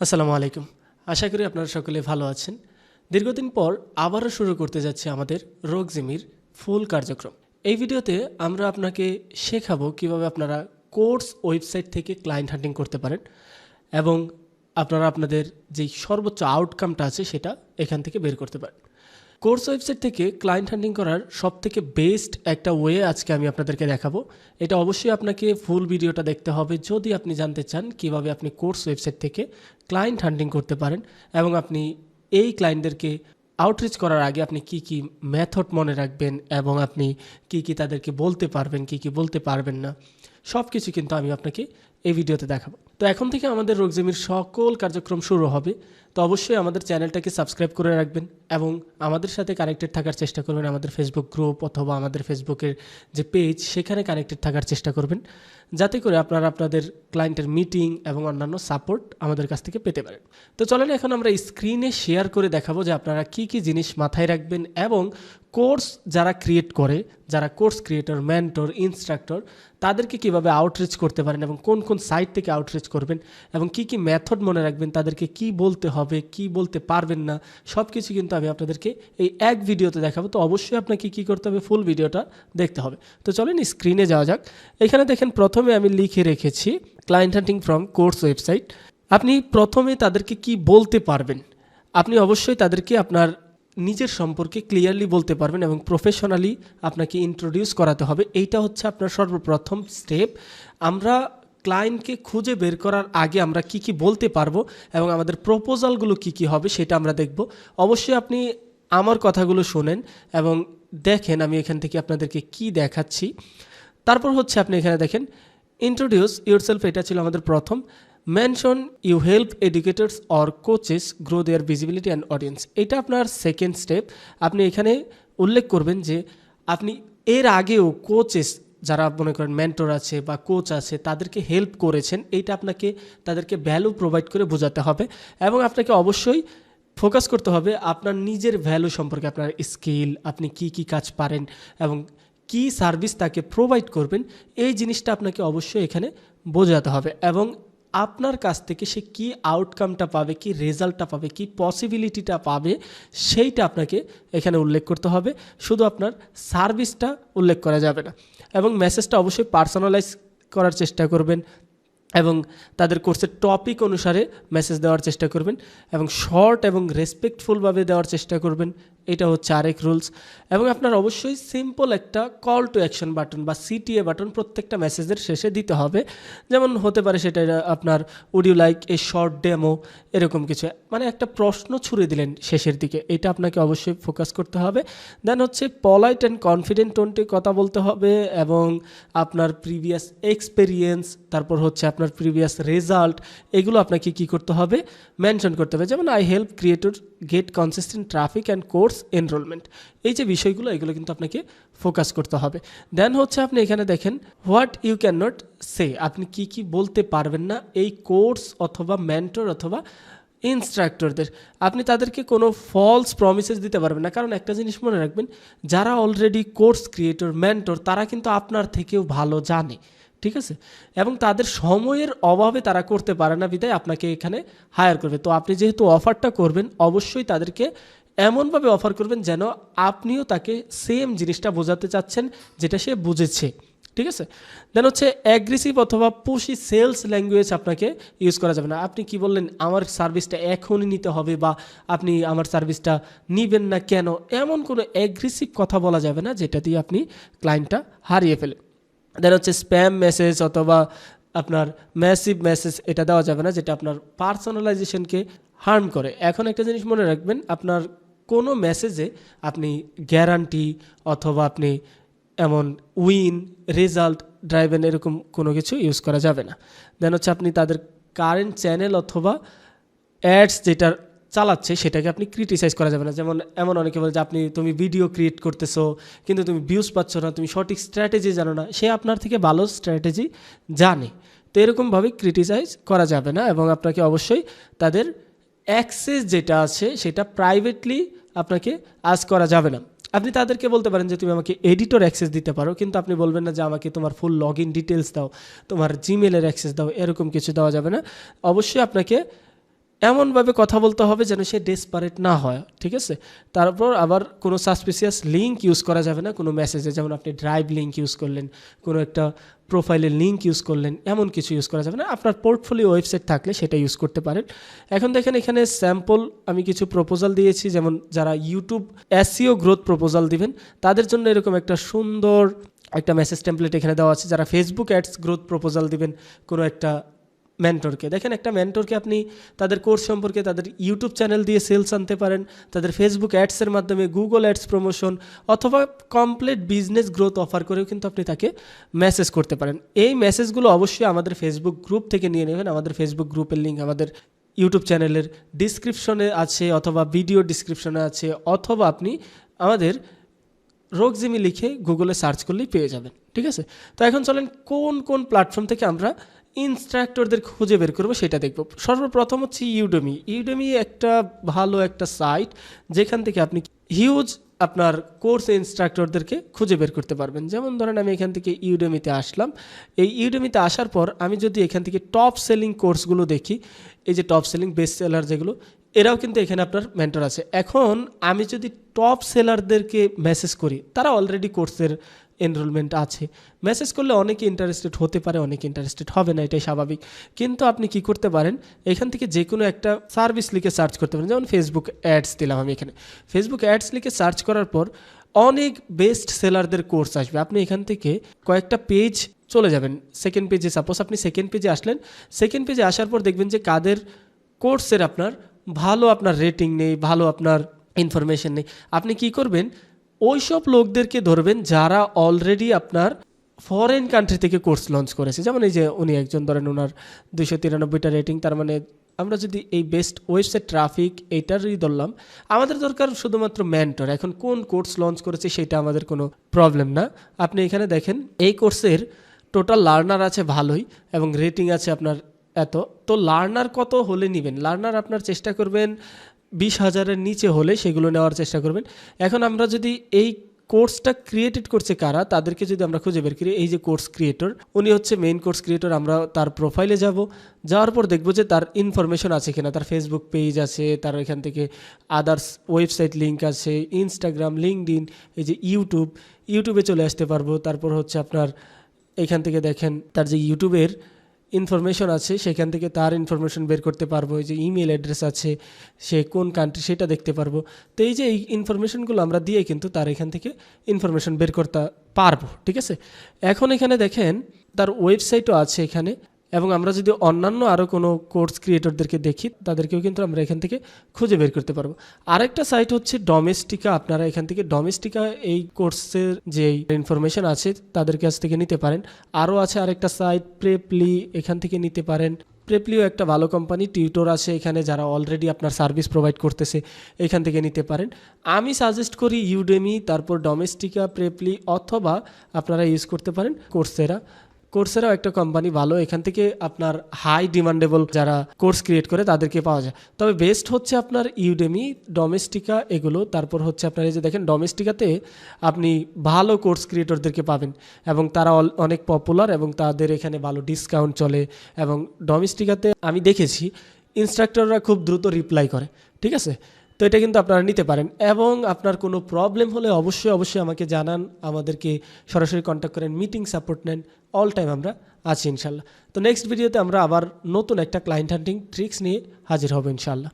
আসসালামু আলাইকুম। আশা করি আপনারা সকলে ভালো আছেন। দীর্ঘদিন পর আবারও শুরু করতে যাচ্ছে আমাদের রোগজিমির ফুল কার্যক্রম। এই ভিডিওতে আমরা আপনাকে শেখাবো কীভাবে আপনারা কোর্স ওয়েবসাইট থেকে ক্লায়েন্ট হান্টিং করতে পারেন এবং আপনারা আপনাদের যেই সর্বোচ্চ আউটকামটা আছে সেটা এখান থেকে বের করতে পারেন। কোর্স ওয়েবসাইট থেকে ক্লায়েন্ট হান্টিং করার সব থেকে বেস্ট একটা ওয়ে আজকে আমি আপনাদেরকে দেখাবো। এটা অবশ্যই আপনাকে ফুল ভিডিওটা দেখতে হবে। যদি আপনি জানতে চান কীভাবে আপনি কোর্স ওয়েবসাইট থেকে ক্লায়েন্ট হান্টিং করতে পারেন এবং আপনি এই ক্লায়েন্টদেরকে আউটরিচ করার আগে আপনি কি কি মেথড মনে রাখবেন এবং আপনি কি কি তাদেরকে বলতে পারবেন, কি কি বলতে পারবেন না সব কিছু কিন্তু আমি আপনাকে এই ভিডিওতে দেখাবো। তো এখন থেকে আমাদের রোগজেমির সকল কার্যক্রম শুরু হবে। তো অবশ্যই আমাদের চ্যানেলটাকে সাবস্ক্রাইব করে রাখবেন এবং আমাদের সাথে কানেক্টেড থাকার চেষ্টা করবেন আমাদের ফেসবুক গ্রুপ অথবা আমাদের ফেসবুকের যে পেজ সেখানে কানেক্টেড থাকার চেষ্টা করবেন। যাতে করে আপনারা আপনাদের ক্লায়েন্টের মিটিং এবং অন্যান্য সাপোর্ট আমাদের কাছ থেকে পেতে পারেন। তো চলেন এখন আমরা স্ক্রিনে শেয়ার করে দেখাবো যে আপনারা কি কি জিনিস মাথায় রাখবেন এবং কোর্স যারা ক্রিয়েট করে, যারা কোর্স ক্রিয়েটর মেন্টর ইনস্ট্রাক্টর তাদেরকে কীভাবে আউটরিচ করতে পারেন এবং কোন কোন সাইট থেকে আউটরিচ করবেন এবং কি কি মেথড মনে রাখবেন, তাদেরকে কি বলতে হবে কি বলতে পারবেন না সব কিছু কিন্তু আমি আপনাদেরকে এই এক ভিডিওতে দেখাবো। তো অবশ্যই আপনাকে কি করতে হবে ফুল ভিডিওটা দেখতে হবে। তো চলেন স্ক্রিনে যাওয়া যাক। এখানে দেখেন প্রথমে আমি লিখে রেখেছি client hunting from course website আপনি প্রথমে তাদেরকে কি বলতে পারবেন? আপনি অবশ্যই তাদেরকে আপনার নিজের সম্পর্কে ক্লিয়ারলি বলতে পারবেন এবং প্রফেশনালি আপনাকে ইন্ট্রোডিউস করাতে হবে। এইটা হচ্ছে আপনার সর্বপ্রথম স্টেপ আমরা ক্লায়েন্টকে খুঁজে বের করার আগে আমরা কি কি বলতে পারব এবং আমাদের প্রপোজালগুলো কি কি হবে সেটা আমরা দেখব। অবশ্যই আপনি আমার কথাগুলো শোনেন এবং দেখেন আমি এখান থেকে আপনাদেরকে কি দেখাচ্ছি। তারপর হচ্ছে আপনি এখানে দেখেন ইন্ট্রোডিউস ইউরসেলফ এটা ছিল আমাদের প্রথম। Mention you help educators or coaches grow their visibility and audience এটা আপনার সেকেন্ড স্টেপ আপনি এখানে উল্লেখ করবেন যে আপনি এর আগেও কোচেস যারা মনে করেন মেন্টর আছে বা কোচ আছে, তাদেরকে হেল্প করেছেন, এইটা আপনাকে, তাদেরকে ভ্যালু প্রোভাইড করে বোঝাতে হবে এবং আপনাকে অবশ্যই ফোকাস করতে হবে আপনার নিজের ভ্যালু সম্পর্কে, আপনার স্কিল আপনি কি কি কাজ পারেন এবং কি সার্ভিস তাকে প্রোভাইড করবেন, এই জিনিসটা আপনাকে অবশ্যই এখানে বোঝাতে হবে এবং আপনার কাছ থেকে সে কি আউটকামটা পাবে, কি রেজাল্টটা পাবে, কি পসিবিলিটিটা পাবে, সেইটা আপনাকে এখানে উল্লেখ করতে হবে। শুধু আপনার সার্ভিসটা উল্লেখ করা যাবে না। এবং মেসেজটা অবশ্যই পার্সোনালাইজ করার চেষ্টা করবেন এবং তাদের কোর্সের টপিক অনুসারে মেসেজ দেওয়ার চেষ্টা করবেন এবং শর্ট এবং রেসপেক্টফুলভাবে দেওয়ার চেষ্টা করবেন। এটা হচ্ছে আরেক রুলস। এবং আপনার অবশ্যই সিম্পল একটা কল টু অ্যাকশন বাটন বা সিটিএ বাটন প্রত্যেকটা মেসেজের শেষে দিতে হবে। যেমন হতে পারে সেটা আপনার would you like a short demo এরকম কিছু। মানে একটা প্রশ্ন ছুড়ে দিলেন শেষের দিকে। এটা আপনাকে অবশ্যই ফোকাস করতে হবে। দেন হচ্ছে পলাইট অ্যান্ড কনফিডেন্ট টোনটি কথা বলতে হবে এবং আপনার প্রিভিয়াস এক্সপেরিয়েন্স তারপর হচ্ছে আপনার প্রিভিয়াস রেজাল্ট এগুলো আপনাকে কি করতে হবে? মেনশন করতে হবে। যেমন I help creator get consistent traffic and course enrollment এই যে বিষয়গুলো, এগুলো কিন্তু আপনাকে ফোকাস করতে হবে। দেন হচ্ছে আপনি এখানে দেখেন what you can not say আপনি কি কি বলতে পারবেন না এই কোর্স অথবা মেন্টর অথবা ইনস্ট্রাক্টরদের আপনি তাদেরকে কোনো ফলস প্রমিসেস দিতে পারবেন না। কারণ একটা জিনিস মনে রাখবেন, যারা অলরেডি কোর্স ক্রিয়েটর মেন্টর তারা কিন্তু আপনার থেকেও ভালো জানে। ঠিক আছে? এবং তাদের সময়ের অভাবে তারা করতে পারে না বিদায় আপনাকে এখানে হায়ার করবে। তো আপনি যেহেতু অফারটা করবেন, অবশ্যই তাদেরকে এমনভাবে অফার করবেন যেন আপনিও তাকে সেম জিনিসটা বোঝাতে চাচ্ছেন যেটা সে বুঝেছে। ঠিক আছে? দেন হচ্ছে অ্যাগ্রেসিভ অথবা পুশি সেলস ল্যাঙ্গুয়েজ আপনাকে ইউজ করা যাবে না। আপনি কি বললেন, আমার সার্ভিসটা এখনই নিতে হবে বা আপনি আমার সার্ভিসটা নিবেন না কেন? এমন কোনো অ্যাগ্রেসিভ কথা বলা যাবে না যেটা দিয়ে আপনি ক্লায়েন্টটা হারিয়ে ফেলেন। দেন হচ্ছে স্প্যাম মেসেজ অথবা আপনার ম্যাসিভ মেসেজ এটা দেওয়া যাবে না যেটা আপনার পার্সোনালাইজেশনকে হার্ম করে। এখন একটা জিনিস মনে রাখবেন, আপনার কোনো মেসেজে আপনি গ্যারান্টি অথবা আপনি এমন উইন রেজাল্ট ড্রাইভেন এরকম কোনো কিছু ইউজ করা যাবে না। দেন হচ্ছে আপনি তাদের কারেন্ট চ্যানেল অথবা অ্যাডস যেটা চালাচ্ছে সেটাকে আপনি ক্রিটিসাইজ করা যাবে না। যেমন এমন অনেকে বলে যে, আপনি, তুমি ভিডিও ক্রিয়েট করতেছো, কিন্তু তুমি ভিউজ পাচ্ছ না, তুমি সঠিক স্ট্র্যাটেজি জানো না। সে আপনার থেকে ভালো স্ট্র্যাটেজি জানে। তো এরকমভাবে ক্রিটিসাইজ করা যাবে না এবং আপনাকে অবশ্যই তাদের অ্যাক্সেস যেটা আছে, সেটা প্রাইভেটলি আপনাকে আজ করা যাবে না। আপনি তাদেরকে বলতে পারেন যে, তুমি আমাকে এডিটর অ্যাক্সেস দিতে পারো। কিন্তু আপনি বলবেন না যে, আমাকে তোমার ফুল লগ ইন ডিটেলস দাও, তোমার জিমেলের অ্যাক্সেস দাও। এরকম কিছু দেওয়া যাবে না। অবশ্যই আপনাকে এমনভাবে কথা বলতে হবে যেন সে ডেসপারেট না হয়, ঠিক আছে? তারপর আবার কোনো সাসপিসিয়াস লিঙ্ক ইউজ করা যাবে না, কোনো মেসেজে যেমন আপনি ড্রাইভ লিঙ্ক ইউজ করলেন, কোনো একটা প্রোফাইলের লিঙ্ক ইউজ করলেন, এমন কিছু ইউজ করা যাবে না। আপনার পোর্টফোলিও ওয়েবসাইট থাকলে সেটা ইউজ করতে পারেন। এখন দেখেন এখানে স্যাম্পল আমি কিছু প্রপোজাল দিয়েছি, যেমন যারা ইউটিউব এসিও গ্রোথ প্রপোজাল দিবেন, তাদের জন্য এরকম একটা সুন্দর একটা মেসেজ টেমপ্লেট এখানে দেওয়া আছে। যারা ফেসবুক অ্যাডস গ্রোথ প্রপোজাল দিবেন, কোনো একটা মেন্টরকে দেখেন, একটা মেন্টরকে আপনি তাদের কোর্স সম্পর্কে তাদের ইউটিউব চ্যানেল দিয়ে সেলস আনতে পারেন, তাদের ফেসবুক অ্যাডসের মাধ্যমে গুগল অ্যাডস প্রমোশন অথবা কমপ্লিট বিজনেস গ্রোথ অফার করেও কিন্তু আপনি তাকে মেসেজ করতে পারেন। এই মেসেজগুলো অবশ্যই আমাদের ফেসবুক গ্রুপ থেকে নিয়ে নেবেন। আমাদের ফেসবুক গ্রুপের লিঙ্ক আমাদের ইউটিউব চ্যানেলের ডিসক্রিপশনে আছে, অথবা ভিডিও ডিসক্রিপশনে আছে, অথবা আপনি আমাদের রোগজিমি লিখে গুগলে সার্চ করলেই পেয়ে যাবেন। ঠিক আছে? তো এখন চলেন, কোন কোন প্ল্যাটফর্ম থেকে আমরা ইনস্ট্রাক্টরদের খুঁজে বের করব, সেটা দেখব। সর্বপ্রথম হচ্ছে ইউডেমি ইউডেমি একটা ভালো একটা সাইট, যেখান থেকে আপনি হিউজ আপনার কোর্স ইনস্ট্রাক্টরদেরকে খুঁজে বের করতে পারবেন। যেমন ধরেন আমি এখান থেকে ইউডেমিতে আসলাম। এই ইউডেমিতে আসার পর আমি যদি এখান থেকে টপ সেলিং কোর্সগুলো দেখি, এই যে টপ সেলিং বেস্ট সেলার যেগুলো, এরাও কিন্তু এখানে আপনার মেন্টর আছে। এখন আমি যদি টপ সেলারদেরকে মেসেজ করি, তারা অলরেডি কোর্সের এনরোলমেন্ট আছে। মেসেজ করলে অনেকে ইন্টারেস্টেড হতে পারে, অনেকে ইন্টারেস্টেড হবে না, এটাই স্বাভাবিক। কিন্তু আপনি কি করতে পারেন, এখান থেকে যে কোনো একটা সার্ভিস লিখে সার্চ করতে পারেন। যেমন ফেসবুক অ্যাডস দিলাম আমি এখানে। ফেসবুক অ্যাডস লিখে সার্চ করার পর অনেক বেস্ট সেলারদের কোর্স আসবে। আপনি এখান থেকে কয়েকটা পেজ চলে যাবেন। সেকেন্ড পেজে সাপোজ আপনি সেকেন্ড পেজে আসলেন। সেকেন্ড পেজে আসার পর দেখবেন যে কাদের কোর্সের আপনার ভালো আপনার রেটিং নেই, ভালো আপনার ইনফরমেশন নেই। আপনি কি করবেন ওই সব লোকদেরকে ধরবেন যারা অলরেডি আপনার ফরেন কান্ট্রি থেকে কোর্স লঞ্চ করেছে। যেমন এই যে উনি একজন ধরেন ওনার দুইশো তিরানব্বইটা রেটিং তার মানে আমরা যদি এই বেস্ট ওয়েবসাইট ট্রাফিক এইটারই ধরলাম, আমাদের দরকার শুধুমাত্র ম্যান্টর এখন কোন কোর্স লঞ্চ করেছে সেটা আমাদের কোনো প্রবলেম না। আপনি এখানে দেখেন, এই কোর্সের টোটাল লার্নার আছে ভালোই এবং রেটিং আছে আপনার এত। তো লার্নার কত হলে নেবেন? লার্নার আপনার চেষ্টা করবেন বিশ হাজারের নিচে হলে সেগুলো নেওয়ার চেষ্টা করবেন। এখন আমরা যদি এই কোর্সটা ক্রিয়েটেড করছে কারা, তাদেরকে যদি আমরা খুঁজে বের করি, এই যে কোর্স ক্রিয়েটর উনি হচ্ছে মেইন কোর্স ক্রিয়েটর আমরা তার প্রোফাইলে যাব। যাওয়ার পর দেখব যে তার ইনফরমেশন আছে কিনা, তার ফেসবুক পেজ আছে, তার এখান থেকে আদার্স ওয়েবসাইট লিঙ্ক আছে ইনস্টাগ্রাম লিঙ্কডিন এই যে ইউটিউব ইউটিউবে চলে আসতে পারব। তারপর হচ্ছে আপনার এখান থেকে দেখেন, তার যে ইউটিউবের ইনফরমেশন আছে, সেখান থেকে তার ইনফরমেশন বের করতে পারব যে ইমেল অ্যাড্রেস আছে, সে কোন কান্ট্রি সেটা দেখতে পারব। তো এই যে এই ইনফরমেশনগুলো আমরা দিয়ে কিন্তু তার এখান থেকে ইনফরমেশন বের করতে পারব, ঠিক আছে? এখন এখানে দেখেন, তার ওয়েবসাইটও আছে এখানে। এবং আমরা যদি অন্যান্য আরও কোনো কোর্স ক্রিয়েটরদেরকে দেখি, তাদেরকেও কিন্তু আমরা এখান থেকে খুঁজে বের করতে পারব। আরেকটা সাইট হচ্ছে ডোমেস্টিকা আপনারা এখান থেকে ডোমেস্টিকা এই কোর্সের যে ইনফরমেশন আছে, তাদের কাছ থেকে নিতে পারেন। আরও আছে আরেকটা সাইট প্রেপলি এখান থেকে নিতে পারেন। প্রেপলিও একটা ভালো কোম্পানি টিউটর আছে এখানে যারা অলরেডি আপনার সার্ভিস প্রোভাইড করতেছে, এখান থেকে নিতে পারেন। আমি সাজেস্ট করি ইউডেমি তারপর ডোমেস্টিকা প্রেপলি অথবা আপনারা ইউজ করতে পারেন কোর্সেরা কোর্সেরাও একটা কোম্পানি ভালো, এখান থেকে আপনার হাই ডিমান্ডেবল যারা কোর্স ক্রিয়েট করে তাদেরকে পাওয়া যায়। তবে বেস্ট হচ্ছে আপনার ইউডেমি ডোমেস্টিকা এগুলো। তারপর হচ্ছে আপনার এই যে দেখেন ডোমেস্টিকাতে আপনি ভালো কোর্স ক্রিয়েটরদেরকে পাবেন এবং তারা অনেক পপুলার এবং তাদের এখানে ভালো ডিসকাউন্ট চলে এবং ডোমেস্টিকাতে আমি দেখেছি ইনস্ট্রাক্টররা খুব দ্রুত রিপ্লাই করে, ঠিক আছে? তো এটা কিন্তু আপনারা নিতে পারেন। এবং আপনার কোনো প্রবলেম হলে অবশ্যই অবশ্যই আমাকে জানান। আমাদেরকে সরাসরি কন্ট্যাক্ট করেন। মিটিং সাপোর্ট নেন। অল টাইম আমরা আছি ইনশাল্লাহ। তো নেক্সট ভিডিওতে আমরা আবার নতুন একটা ক্লায়েন্ট হান্টিং ট্রিক্স নিয়ে হাজির হব ইনশাল্লাহ।